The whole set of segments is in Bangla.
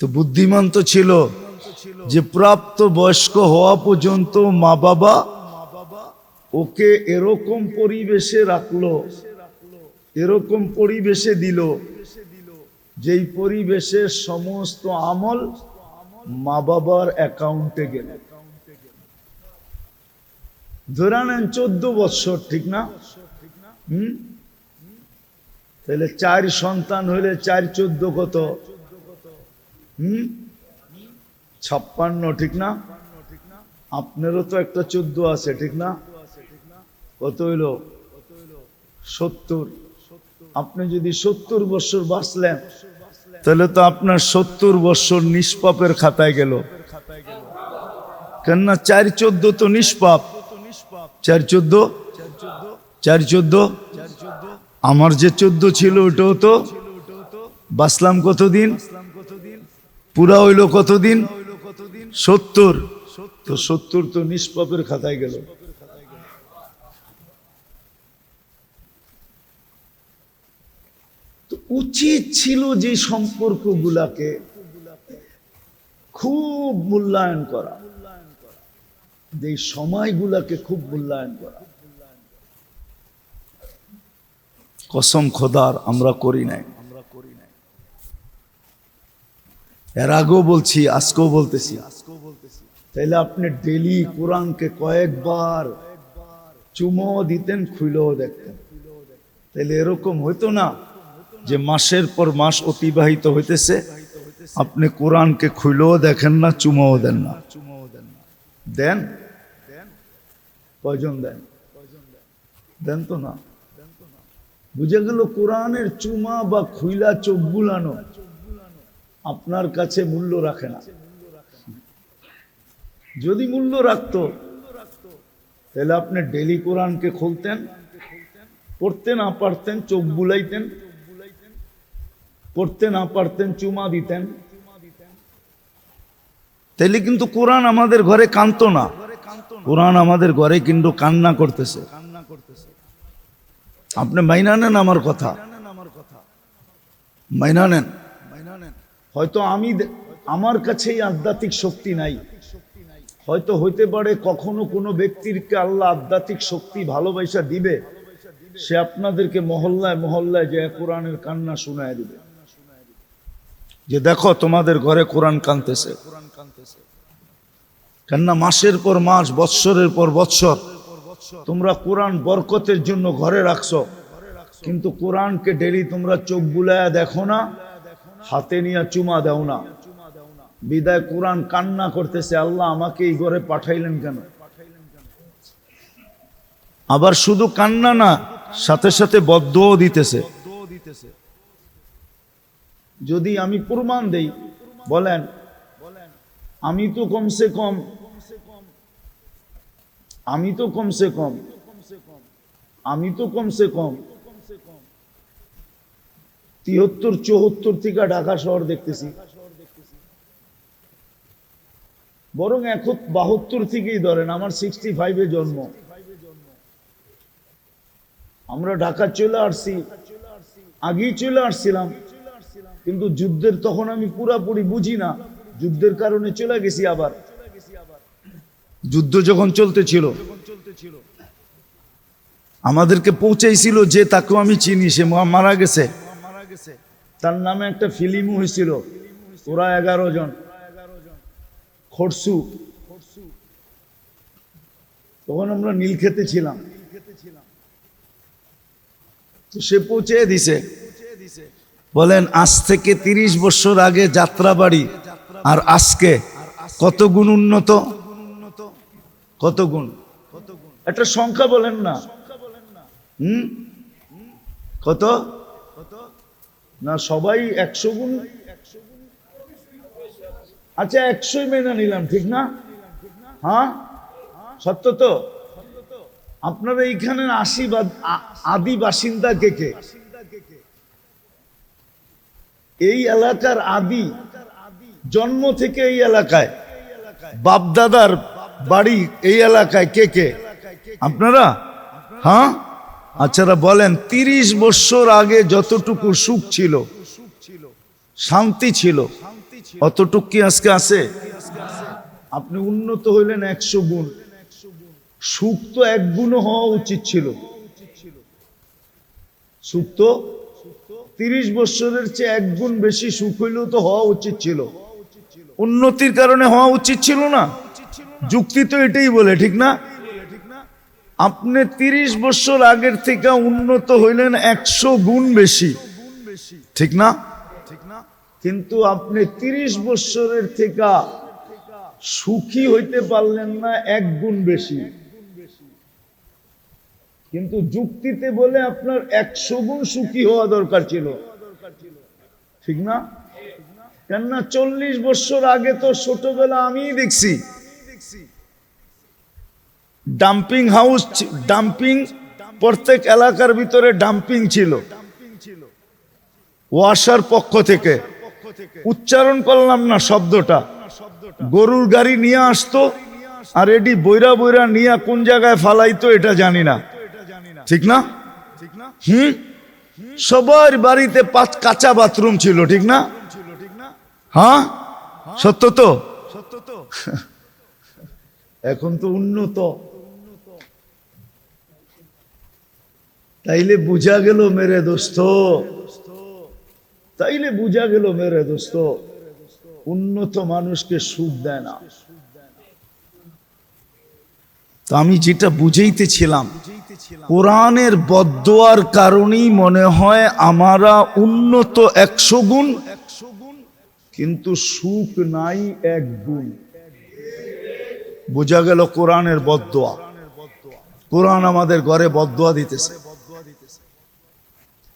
তো বুদ্ধিমান তো ছিল। যে প্রাপ্ত বয়স্ক হওয়া পর্যন্ত মা বাবা ওকে এরকম পরিবেশে রাখল, এরকম পরিবেশে দিল, যেই পরিবেশের সমস্ত আমল মা বাবার অ্যাকাউন্টে গেল। ধরে নেন চোদ্দ বৎসর, ঠিক না? হুম? তাহলে চার সন্তান হইলে চার চোদ্দ কত? হুম? ছাপ্পান্ন, ঠিক না? আপনারও তো একটা চোদ্দ আছে, ঠিক না? কত হইল? সত্তর। আপনি যদি সত্তর বছর বাঁচলেন, তাহলে তো আপনার সত্তর বছর নিষ্পাপের খাতায় গেল। কেননা চার চোদ্দ তো নিষ্পাপ। চার চোদ্দ? চার চোদ্দ? আমার যে চোদ্দ ছিল ওটাও তো বাঁচলাম কতদিন? পুরা হইল কতদিন? সত্তর। তো সত্তর তো নিষ্পাপের খাতায় গেল। উচিত ছিল যে সম্পর্কগুলাকে খুব মূল্যায়ন করা। যে সময়গুলাকে খুব মূল্যায়ন করা। কসম খোদার, আমরা করি নাই। এর আগেও বলছি, আজকেও বলতেছি। তাইলে আপনি ডেলি কোরআনকে কয়েকবার চুমো দিতেন, খুইলেও দেখতেন। তাইলে এরকম হইতো না যে মাসের পর মাস অতিবাহিত হইতেছে, আপনি কোরআনকে খুইলেও দেখেন না, চুমোও দেন না। দেন? দেন কয়জন দেন? কয়জন দেন তো না। বুঝে গেল কোরআনের চুমা বা খুইলা চোখ বুলানো আপনার কাছে মূল্য রাখে না। যদি মূল্য রাখতো, তাহলে আপনি ডেলি কোরআনকে খুলতেন, পড়তে না পারতেন, চোখ বুলাইতেন, পড়তে না পারতেন, চুমা দিতেন। তাইলে কিন্তু কোরআন আমাদের ঘরে কান্ত না। কোরআন আমাদের ঘরে কিন্তু কান্না করতেছে। আপনি মাইনা নেন আমার কথা। মাইনা নেন। হয়তো আমি আমার কাছেই আধ্যাত্মিক শক্তি নাই। হয়তো হইতে পারে কখনো কোনো ব্যক্তিরকে আল্লাহ আধ্যাত্মিক শক্তি, ভালোবাসা দিবে। সে আপনাদেরকে মহল্লায় মহল্লায় যে কোরআনের কান্না শোনায় দিবে। যে দেখো তোমাদের ঘরে কোরআন কানতেছে। কেননা মাসের পর মাস, বৎসরের পর বৎসর তোমরা কোরআন বরকতের জন্য ঘরে রাখছো। কিন্তু কোরআনকে ডেলি তোমরা চোখ বুলায়া দেখো না। হাতে নিয়ে চুমা দাও না। বিদায় কোরআন কান্না করতেছে, আল্লাহ আমাকে এই ঘরে পাঠাইলেন কেন? আবার শুধু কান্না না, সাথে সাথে বদ্ধও দিতেছে। যদি আমি প্রমাণ দেই, বলেন, আমি তো কমসে কম, আমি তো কমসে কম, আমি তো কমসে কম তিহত্তর, চৌহত্তর থেকে ঢাকা শহর দেখতেছি। বরং এখন বাহাত্তর থেকেই ধরেন, আমার সিক্সটি ফাইভে জন্ম। আমরা ঢাকা চলে আসছি, আগেই চলে আসছিলাম, কিন্তু যুদ্ধের তখন আমি পুরাপুরি বুঝি না, যুদ্ধের কারণে চলে গেছি আবার। যুদ্ধ যখন চলতেছিল, আমাদেরকে পৌঁছাইছিল যে তাকেও আমি চিনি, সে মারা গেছে। তার নামে একটা ফিল্মও হয়েছিল। ওরা এগারো জন। খরসু। তখন আমরা নীলক্ষেতে ছিলাম। তো সে পৌঁছে দিছে। বলেন, আজ থেকে তিরিশ বছর আগে যাত্রাবাড়ি। আর আজকে কত গুণ উন্নত? কত গুণ? একটা সংখ্যা বলেন না। হুম? কত? না, সবাই একশো গুণ আচ্ছা একশোই মেনে নিলাম, ঠিক না? হ্যাঁ? সত্য তো? আপনারা এইখানে আশি আদি বাসিন্দা কে কে? এই এলাকার আদি জন্ম থেকে এই এলাকায়। বাপদাদার বাড়ি এই এলাকায়, কে কে? আপনারা? হ্যাঁ? আচ্ছারা বলেন, তিরিশ বছর আগে যতটুকু সুখ ছিল, শান্তি ছিল, অতটুক কি আজকে আছে? আপনি উন্নত হইলেন একশো গুণ। সুখ তো এক গুণও হওয়া উচিত ছিল। সুখ তো তিরিশ বছরের চেয়ে এক গুণ বেশি সুখ হইলেও তো হওয়া উচিত ছিল। উন্নতির কারণে হওয়া উচিত ছিল না। যুক্তি তো এটাই বলে, ঠিক না? আপনি তিরিশ বছর আগের থেকে উন্নত হইলেন একশো গুণ বেশি। ঠিক না? ঠিক না কিন্তু আপনি তিরিশ বছরের থেকে সুখী হইতে পারলেন না এক গুণ বেশি। কিন্তু যুক্তিতে বলে আপনার একশো গুণ সুখী হওয়া দরকার ছিল। ঠিক না? কেননা চল্লিশ বছর আগে তো ছোটবেলা আমিই দেখছি। ডাম্পিং হাউস ডাম্পিং প্রত্যেক এলাকার ভিতরে ডাম্পিং ছিল। ওয়াসার পক্ষ থেকে। উচ্চারণ করলাম না শব্দটা। গরুর গাড়ি নিয়ে আসতো আর এটি বইরা বইরা নিয়ে কোন জায়গায় ফালাইতো এটা জানি না। ঠিক না? হুম? সবার বাড়িতে পাঁচ কাঁচা বাথরুম ছিল ঠিক না? হ্যাঁ? সত্য তো। এখন তো উন্নত। তাইলে বুঝা গেল মেরে দোস্ত। তাইলে বুঝা গেল মেরে দোস্ত। উন্নত মানুষকে সুখ দেয় না। তো আমি যেটা বুঝাইতেছিলাম, কোরআনের বদোয়ার কারণেই মনে হয় আমারা উন্নত একশো গুণ, কিন্তু সুখ নাই এক গুণ। বোঝা গেল কোরআনের বদোয়া কোরআন আমাদের ঘরে বদোয়া দিতেছে।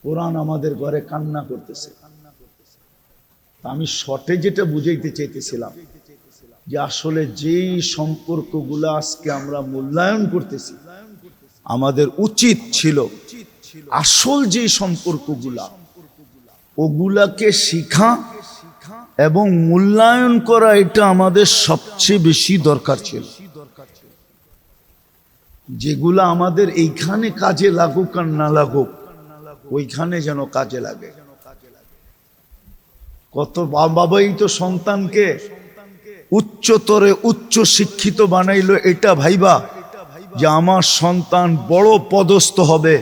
কোরআন আমাদের ঘরে কান্না করতেছে। আমি শর্টে যেটা বুঝাইতে চাইতেছিলাম যে আসলে যেই সম্পর্কগুলো আজকে আমরা মূল্যায়ন করতেছি, আমাদের উচিত ছিল আসল যে সম্পর্কগুলা, ওগুলাকে শিখা এবং মূল্যায়ন করা এটা আমাদের সবচেয়ে বেশি দরকার ছিল। যেগুলা আমাদের এইখানে কাজে লাগুক আর না লাগুক ওইখানে যেন কাজে লাগে। কত বাবাই তো সন্তানকে উচ্চতরে উচ্চ শিক্ষিত বানাইলো, এটা ভাইবা যে আমার সন্তান বড় পদস্থ হবে।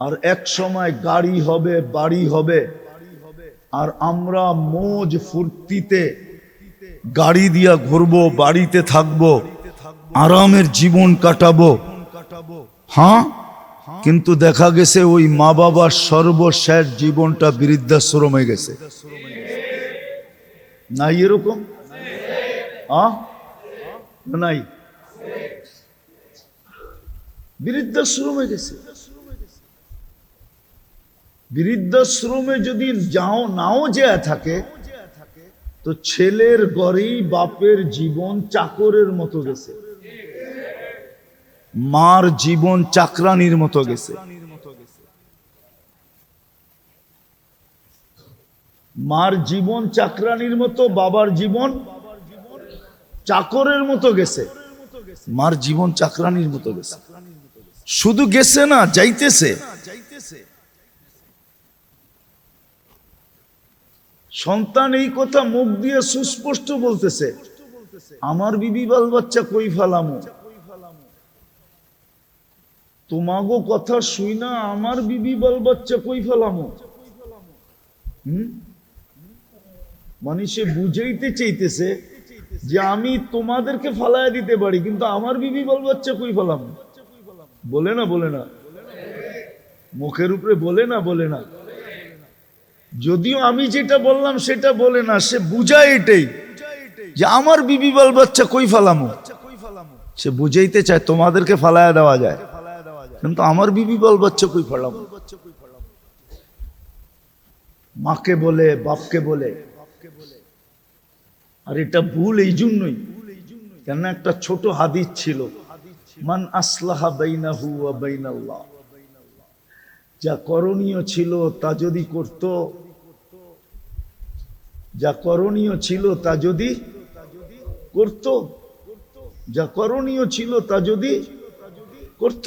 আর এক সময় গাড়ি হবে, বাড়ি হবে, আর আমরা মোজ ফুর্তিতে গাড়ি দিয়া ঘুরবো, বাড়িতে থাকব, আরামের জীবন কাটাবো। হ্যাঁ? কিন্তু দেখা গেছে ওই মা বাবার সর্বশেষ জীবনটা বৃদ্ধাশ্রমে গেছে। নাই এরকম? নাই? বৃদ্ধাশ্রমে গেছে। বৃদ্ধাশ্রমে যদি যাও, নাও যে থাকে, তো ছেলের ঘরেই বাপের জীবন চাকরের মতো গেছে। মার জীবন চাকরানির মতো গেছে। মার জীবন চাকরানির মতো, বাবার জীবন চাকরের মতো গেছে। মার জীবন চাকরানির মতো গেছে। শুধু গেছে না, যাইতেছে। সন্তান এই কথা মুখ দিয়ে সুস্পষ্ট বলতেছে, আমার বিবি বাল বাচ্চা কই ফেলামো? তোমাগো কথা শুই না, আমার বিবি বাল বাচ্চা কই ফেলামো? হুম? মানে সে বুঝাইতে চাইতেছে যে আমি তোমাদেরকে ফালায় দিতে পারি, কিন্তু আমার বিবি বাল বাচ্চা কই ফেলাম? বলে না বলে না। মুখের উপরে বলে না বলে না। যদিও আমি যেটা বললাম সেটা বলে না, সে বুঝায় এটাই যে আমার বিবি বাল বাচ্চা কই ফেলামো? সে বুঝাইতে চায় তোমাদেরকে ফালায় দেওয়া যায়। কিন্তু আমার বিবি বাল বাচ্চা কই ফেলামো? মাকে বলে, বাপকে বলে। আর এটা ভুল এই জন্যই। কেন একটা ছোট হাদিস ছিল, মান আসলাহা বাইনাহু ওয়া বাইনাল্লাহ। যা করণীয় ছিল তা যদি করত, যা করণীয় ছিল তা যদি করত, যা করণীয় ছিল তা যদি করত।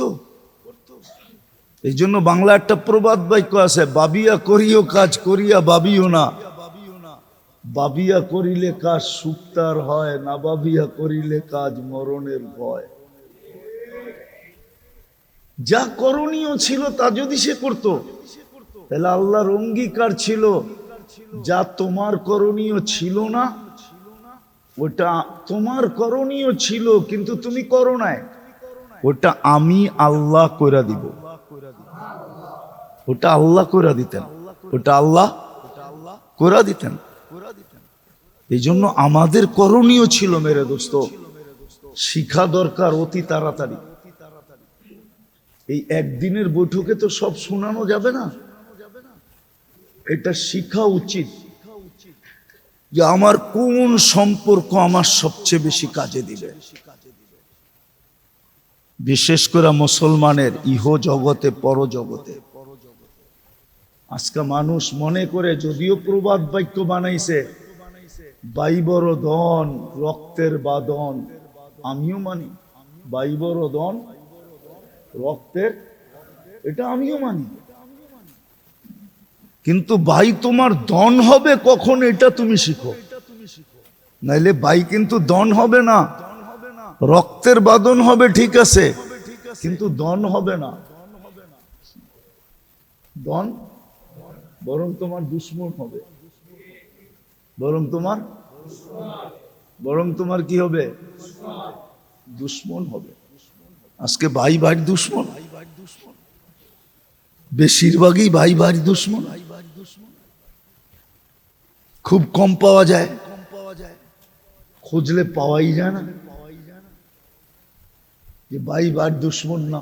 এই জন্য বাংলা একটা প্রবাদ বাক্য আছে, বাবিয়া করিও কাজ করিয়া বাবিও না। বাবিয়া করিলে কাজ সুক্তার হয়, না বাবিয়া করিলে কাজ মরণের ভয়। যা করণীয় ছিল তা যদি সে করত, তাহলে আল্লাহর অঙ্গীকার ছিল, যা তোমার করণীয় ছিল না, ওটা তোমার করণীয় ছিল, কিন্তু তুমি করো নাই, ওটা আমি আল্লাহ কইরা দিব। ওটা আল্লাহ কইরা দিতেন। ওটা আল্লাহ কইরা দিতেন। এই জন্য আমাদের করণীয় ছিল মেরে দোস্ত, শিখা দরকার অতি তাড়াতাড়ি। এই একদিনের বৈঠকে তো সব শোনানো যাবে না। এটা শিখা উচিত যে আমার কোন সম্পর্ক আমার সবচেয়ে বেশি কাজে দিবে। বিশেষ করে মুসলমানের ইহ জগতে পর জগতে আজকে মানুষ মনে করে, যদিও প্রবাদ বাক্য বানাইছে, বাইবর দন, রক্তের বাদন। আমিও মানি, বাইবর দন, রক্তের, এটা আমিও মানি। কিন্তু বাই তোমার দন হবে কখন, এটা তুমি শিখো। নাইলে বাই কিন্তু দন হবে না। রক্তের বাদন হবে ঠিক আছে, কিন্তু দন হবে না। দন বরং তোমার দুশ্মন হবে। বরং তোমার বরং তোমার কি হবে? দুশ্মন হবে। আজকে ভাই ভাই দুশ্মন। বেশিরভাগই ভাই ভাই দুশ্মন। খুব কম পাওয়া যায়। খুঁজলে পাওয়াই যায় না। যে ভাই ভাই দুশ্মন না।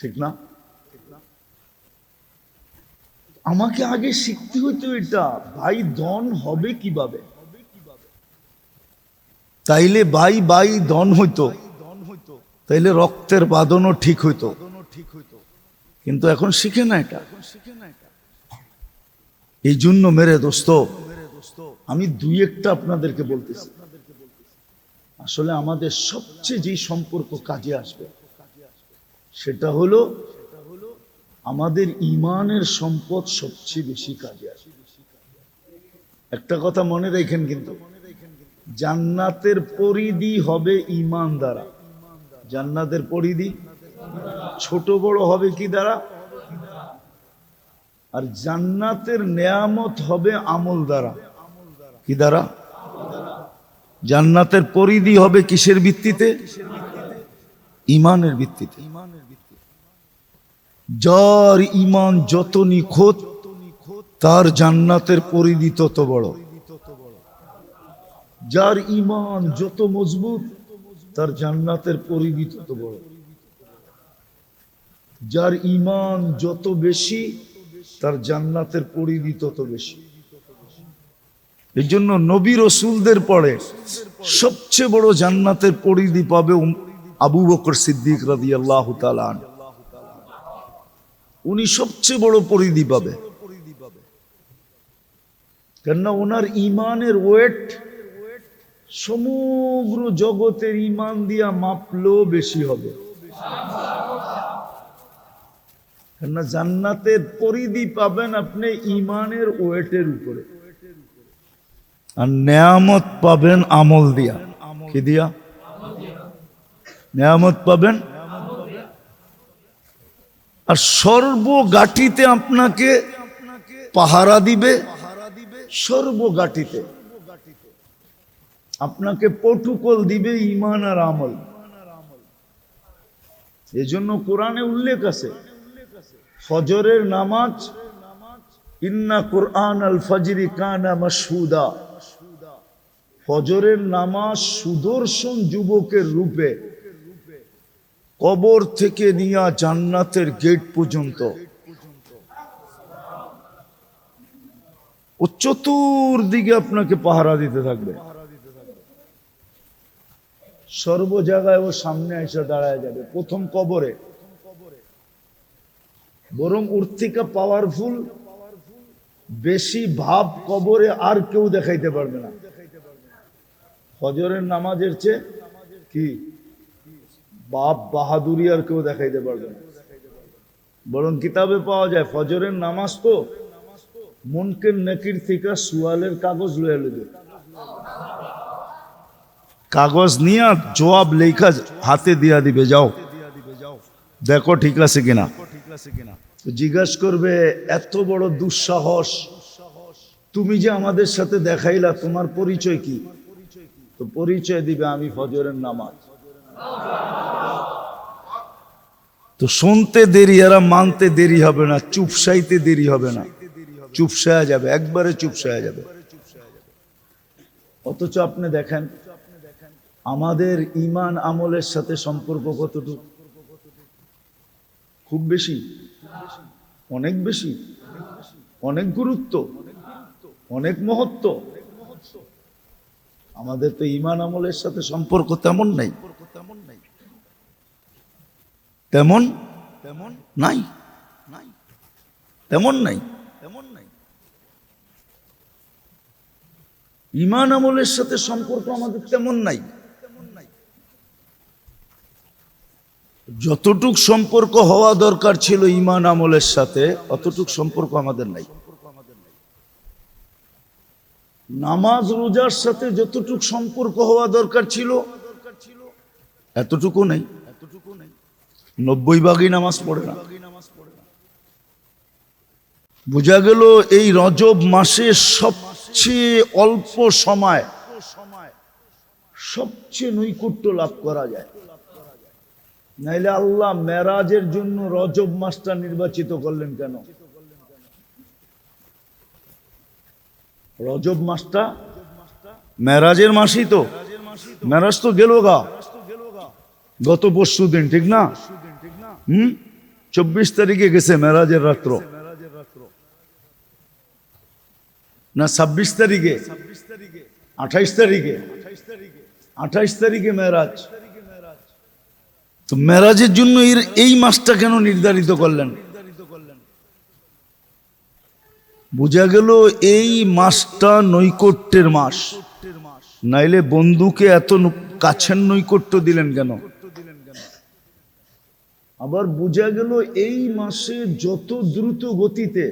ঠিক না? আমাকে আগে শিখতে হইতো এটা, ভাই দন হবে কীভাবে? তাইলে ভাই ভাই দন হইতো। তাইলে রক্তের বাদনও ঠিক হইতো। কিন্তু এখন শিখে না এটা। এই জন্য মেরে দোস্ত, আমি দুই একটা আপনাদেরকে বলতেছি। আসলে আমাদের সবচেয়ে যে সম্পর্ক কাজে আসবে, সেটা হলো আমাদের ইমানের সম্পদ সবচেয়ে বেশি কাজে আসবে। একটা কথা মনে রাখেন কিন্তু, জান্নাতের পরিধি হবে ইমান দ্বারা। জান্নাতের পরিধি ছোট বড় হবে কি দ্বারা? আর জান্নাতের নেয়ামত হবে আমল দ্বারা। কি দ্বারা? জান্নাতের পরিধি হবে কিসের ভিত্তিতে? ইমানের ভিত্তিতে। যার ইমান যত নিখোঁত, তার জান্নাতের পরিধি তত বড়। যার ইমান যত মজবুত, তার জান্নাতের পরিধি তত বড়। যার ইমান যত বেশি, তার জান্নাতের পরিধি তত বেশি। এই জন্য নবী রসুলদের পরে সবচেয়ে বড় জান্নাতের পরিধি পাবে আবু বকর সিদ্দিক রাদি আল্লাহ উনি সবচেয়ে বড় পরিধি পাবে। কেননা ওনার ইমানের ওয়েট সমগ্র জগতের ইমান দিয়া মাপলেও বেশি হবে। কেননা জান্নাতের পরিধি পাবেন আপনি ইমানের ওয়েটের উপরে। আর নেয়ামত পাবেন আমল দিয়া। কি দিয়া? নেয়ামত পাবেন? আর সর্বগাঠিতে আপনাকে পাহারা দিবে, সর্বগাঠিতে। আপনাকে পটুকল দিবে ইমান আর আমল। এজন্য কোরআনে উল্লেখ আছে, ফজরের নামাজ, ইন্না কোরআন আল ফজরি কানা মাসহুদা। ফজরের নামাজ সুদর্শন যুবকের রূপে, কবর থেকে নিয়া জান্নাতের গেট পর্যন্ত। ও চতুর্দিকে আপনাকে পাহারা দিতে থাকবে। সর্ব জায়গায় ও সামনে এসে দাঁড়ায় যাবে, প্রথম কবরে। বরং ওর থেকে পাওয়ারফুল বেশি ভাব কবরে আর কেউ দেখাইতে পারবে না। ফজরের নামাজের চেয়ে কি? বাপ বাহাদুরি আর কেউ দেখাইতে পারবে না। বরং কিতাবে পাওয়া যায়, ফজরের নামাজ তো মনকের নাকির থেকে সুয়ালের কাগজ লয়ে লইবে। কাগজ নিয়ে জবাব লেখা হাতে দিয়া দিবে, যাও। দেখো ঠিক আছে কিনা? জিজ্ঞাসা করবে, এত বড় দুঃসাহস। তুমি যে আমাদের সাথে দেখাইলা, তোমার পরিচয় কি? তো পরিচয় দিবে আমি ফজরের নামাজ। তো শুনতে দেরি, এরা মানতে দেরি হবে না, চুপসাইতে দেরি হবে না। চুপসায়া যাবে, একবারে চুপসায়া যাবে। অথচ আপনি দেখেন, আমাদের ইমান আমলের সাথে সম্পর্ক কতটুকু? খুব বেশি, অনেক বেশি, অনেক গুরুত্ব, অনেক মহত্ব। আমাদের তো ইমান আমলের সাথে সম্পর্ক তেমন নাই। তেমন? তেমন নাই। নাই তেমন নাই। তেমন নাই ইমান আমলের সাথে সম্পর্ক আমাদের তেমন নাই। যতটুক সম্পর্ক হওয়া দরকার ছিল ইমান আমলের সাথে, অতটুক সম্পর্ক আমাদের নাই। নামাজ, রোজার সাথে যতটুক সম্পর্ক হওয়া দরকার ছিল, এতটুকু নেই। নব্বই ভাগই নামাজ পড়ে না। বোঝা গেল এই রজব মাসে সবচেয়ে অল্প সময়, সবচেয়ে নৈকট্য লাভ করা যায়। নাইলে আল্লাহ মেরাজের জন্য রজব মাসটা নির্বাচিত করলেন কেন? রজব মাসটা মেরাজের মাসই তো। মেরাজ তো গেল গা। গত পরশু দিন, ঠিক না? হুম? চব্বিশ তারিখে গেছে মেরাজের রাত্র। না, ছাব্বিশ তারিখে। আঠাইশ তারিখে। আঠাইশ তারিখে মেরাজ। তো মেরাজের জন্য এই মাসটা কেন নির্ধারিত করলেন? বোঝা গেল এই মাসটা নৈকট্যের মাস। নাইলে বন্ধুকে এত কাছের নৈকট্য দিলেন কেন? আবার বোঝা গেল এই মাসে যত দ্রুত গতিতে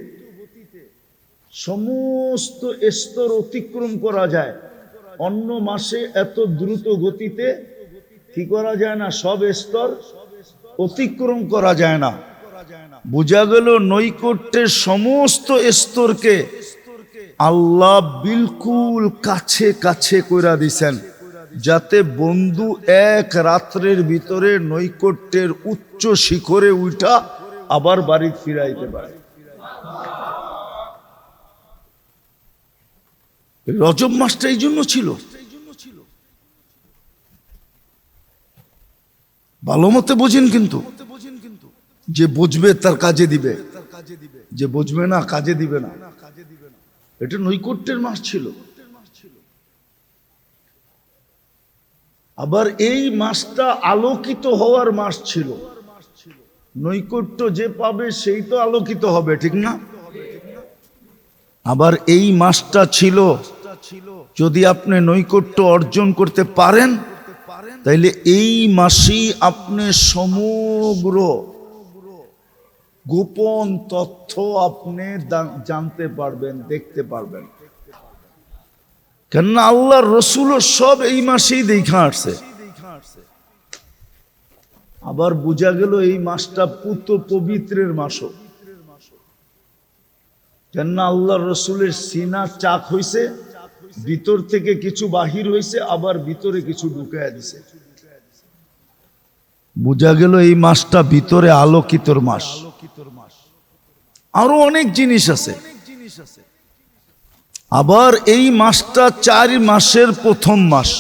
সমস্ত স্তর অতিক্রম করা যায়, অন্য মাসে এত দ্রুত গতিতে কি করা যায় না? সব স্তর অতিক্রম করা যায় না। বোঝা গেল নৈকট্যের সমস্ত স্তরকে আল্লাহ বিলকুল কাছে কাছে কইরা দিছেন, যাতে বন্ধু এক রাত্রের ভিতরে নৈকট্যের উচ্চ শিখরে উঠা আবার বাড়ি ফিরাইতে পারে। রজব মাসটা এই জন্য ছিল। ভালো মতে বোঝেন কিন্তু যে বুঝবে তার কাজে দিবে। যে বুঝবে না, কাজে দিবে না। এটা নৈকট্যের মাস ছিল। আবার এই মাসটা আলোকিত হওয়ার মাস ছিল। নৈকট্য যে পাবে সেই তো আলোকিত হবে, ঠিক না? আবার এই মাসটা ছিল। যদি আপনি নৈকট্য অর্জন করতে পারেন, তাইলে এই মাসেই আপনি সমগ্র গোপন তথ্য আপনি জানতে পারবেন, দেখতে পারবেন। কেননা আল্লাহর রসুলও সব এই মাসেই দেখা আসছে। আবার বোঝা গেল এই মাসটা পুত পবিত্রের মাসও। কেননা আল্লাহর রসুলের সিনা চাক হইছে, ভিতর থেকে কিছু বাহির হইছে, আবার ভিতরে কিছু ঢুকাইয়া দিছে। বোঝা গেল এই মাসটা ভিতরে আলোকিতর মাস। আরও অনেক জিনিস আছে। আবার এই মাসটা চার মাসের প্রথম মাস।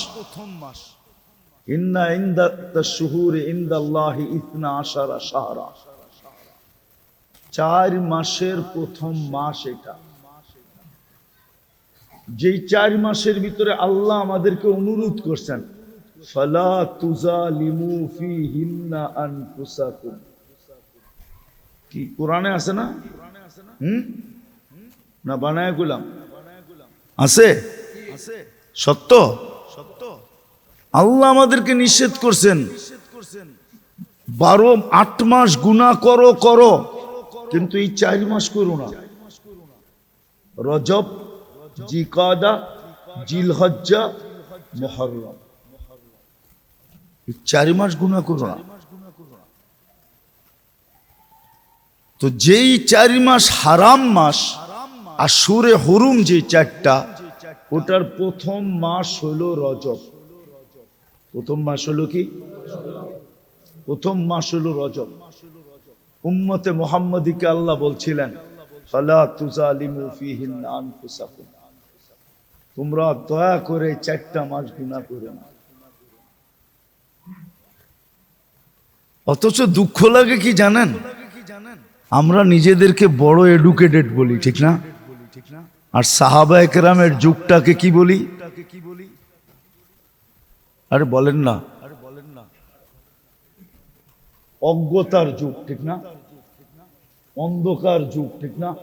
চার মাসের প্রথম মাস এটা। যেই চার মাসের ভিতরে আল্লাহ আমাদেরকে অনুরোধ করছেন, ফালা আনফুসাকুম। কি কোরআনে আছে না? হুম? না, বানায় গুলাম। আছে? সত্য? সত্য আল্লাহ আমাদেরকে নিষেধ করছেন। বারো, আট মাস গুণা করো করো। কিন্তু এই চার মাস করো না। রজব, জিকাদা, জিলহজ্জা, মহরম। চারি মাস গুণা করো না। তো যেই চারি মাস হারাম মাস আর সুরে হরুম যে চারটা, ওটার প্রথম মাস হলো রজব। প্রথম মাস হলো কি? প্রথম মাস হলো রজব। উম্মতে মোহাম্মদীকে আল্লাহ বলছিলেন তোমরা দয়া করে চারটা মাস গুনাহ করে না। অথচ দুঃখ লাগে কি জানেন? আমরা নিজেদেরকে বড় এডুকেটেড বলি, ঠিক না? আর সাহাবা একরামের যুগটাকে কি বলি? আরে বলেন না। অজ্ঞতার যুগ, ঠিক না? অন্ধকার যুগ, ঠিক না?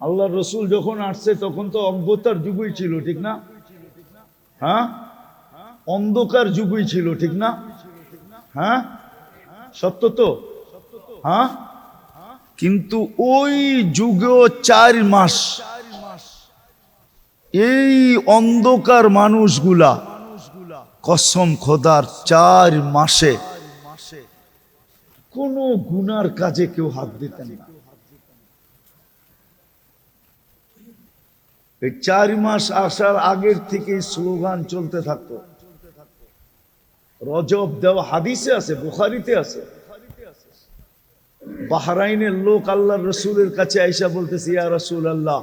আল্লাহ রসুল যখন আসছে, তখন তো অজ্ঞতার যুগই ছিল, ঠিক না? হ্যাঁ? অন্ধকার যুগই ছিল, ঠিক না? হ্যাঁ? সত্য তো? হ্যাঁ? কিন্তু ওই যুগেও চার মাস এই অন্ধকার মানুষগুলা কসম খোদার চার মাসে কোনো গুনার কাজে কেউ হাত দিতেন না। এই চার মাস আসার আগের থেকে স্লোগান চলতে থাকতো। রজব দেওয়া হাদিসে আছে, বুখারিতে আছে। বাহরাইনের লোক আল্লাহ রসুলের কাছে আইসা বলতেছে, ইয়া রসুল আল্লাহ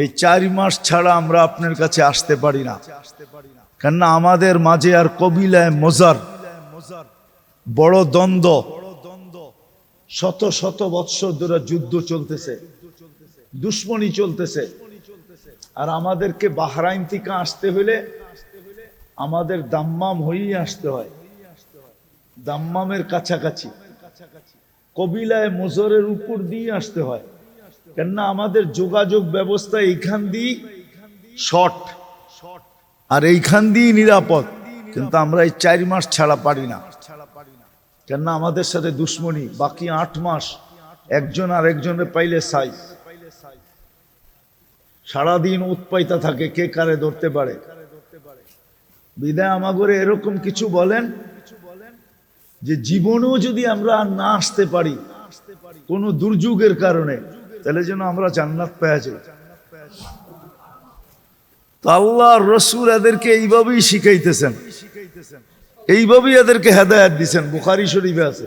এই চার মাস ছাড়া আমরা আপনার কাছে আসতে পারি না। কেননা আমাদের মাঝে আর কবিলায় মজার, বড় দ্বন্দ্ব। শত শত বৎসর ধরে যুদ্ধ চলতেছে, দুশ্মনী চলতেছে। আর আমাদেরকে বাহরাইন থেকে আসতে হলে আমাদের দাম্মাম হয়েই আসতে হয়। দাম্মামের কাছাকাছি। কবিলায় মোজরের উপর দিয়ে আসতে হয়। কেননা আমাদের যোগাযোগ ব্যবস্থা এইখান দিয়ে শর্ট আর এইখান দিয়ে নিরাপদ। কিন্তু আমরা এই চার মাস ছাড়া পারি না। কেননা আমাদের সাথে দুশ্মনী, বাকি আট মাস একজন আর একজনের পাইলে সাই। সারাদিন উৎপাইতা থাকে, কে কারে ধরতে পারে। বিদায় আমাগরে এরকম কিছু বলেন যে জীবনেও যদি আমরা না আসতে পারি, কোন দুর্যোগের কারণে, তাহলে যেন আমরা জান্নাত পেয়ে যাই। তো আল্লাহ রসুল এদেরকে এইভাবেই শিখাইতেছেন। এইভাবেই এদেরকে হেদায়াত দিচ্ছেন বুখারি শরীফে আছে।